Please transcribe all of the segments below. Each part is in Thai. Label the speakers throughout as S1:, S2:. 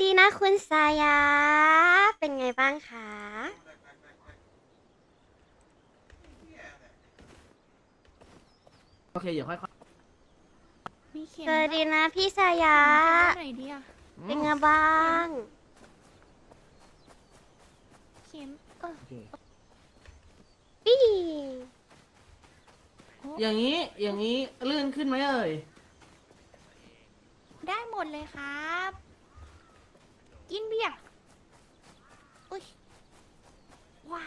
S1: ดีนะคุณสายา เป็นไงบ้างคะ
S2: โอเคเดี๋ยวค่อย
S3: มีเข็ม
S1: สวัสดีนะพี่สายา
S3: เข็มไหนดีอะ
S2: ๆ
S1: เป็นไงบ้าง
S3: เข็มเออ
S2: โอเค
S1: ปี้
S3: โอ้
S2: อย่างนี้อย่างนี้ลื่นขึ้นไหมเอ่ย
S3: ได้หมดเลยครับ กินเบียร์อุ้ยว้า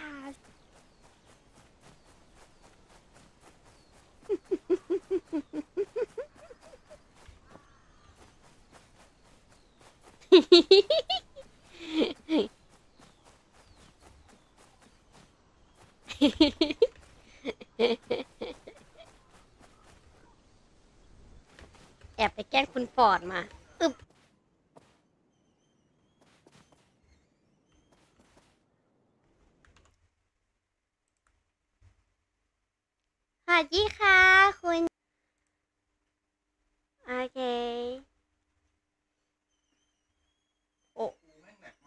S1: แอบไปแกล้งคุณฟอร์ดมาอึบ วัสดีค่ะคุณโอเคโอ้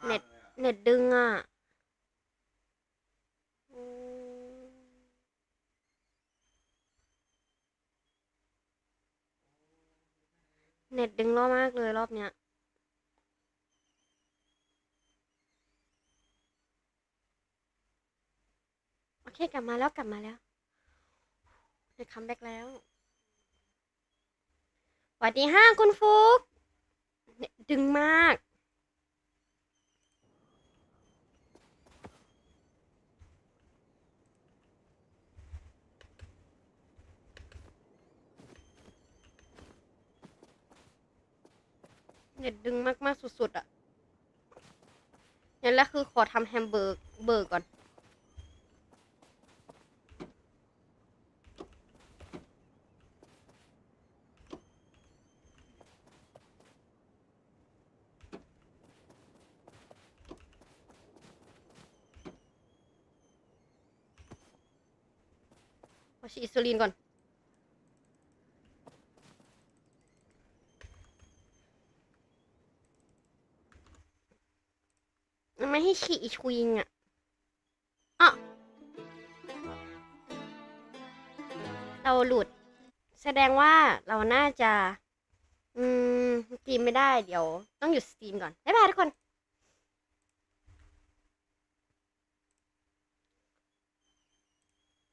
S1: เน็ตเน็ตดึงอะเน็ตดึงรอบมากเลยรอบเนี้ยโอเคกลับมาแล้วกลับมาแล้ว เน็ตคัมแบ็กแล้วสวัสดีห้าคุณฟุกเน็ดึงมากเน็ตดึงมาก ๆ สุด ๆ อะงั้นแล้วคือขอทำแฮมเบอร์เบอร์ก่อน ขอฉีดอิซูลินก่อนมันไม่ให้ฉีดอีชวิงอะอะเราหลุด แสดงว่าเราน่าจะ อืมสตรีมไม่ได้เดี๋ยว ต้องหยุดสตรีมก่อน บ๊ายบายทุกคน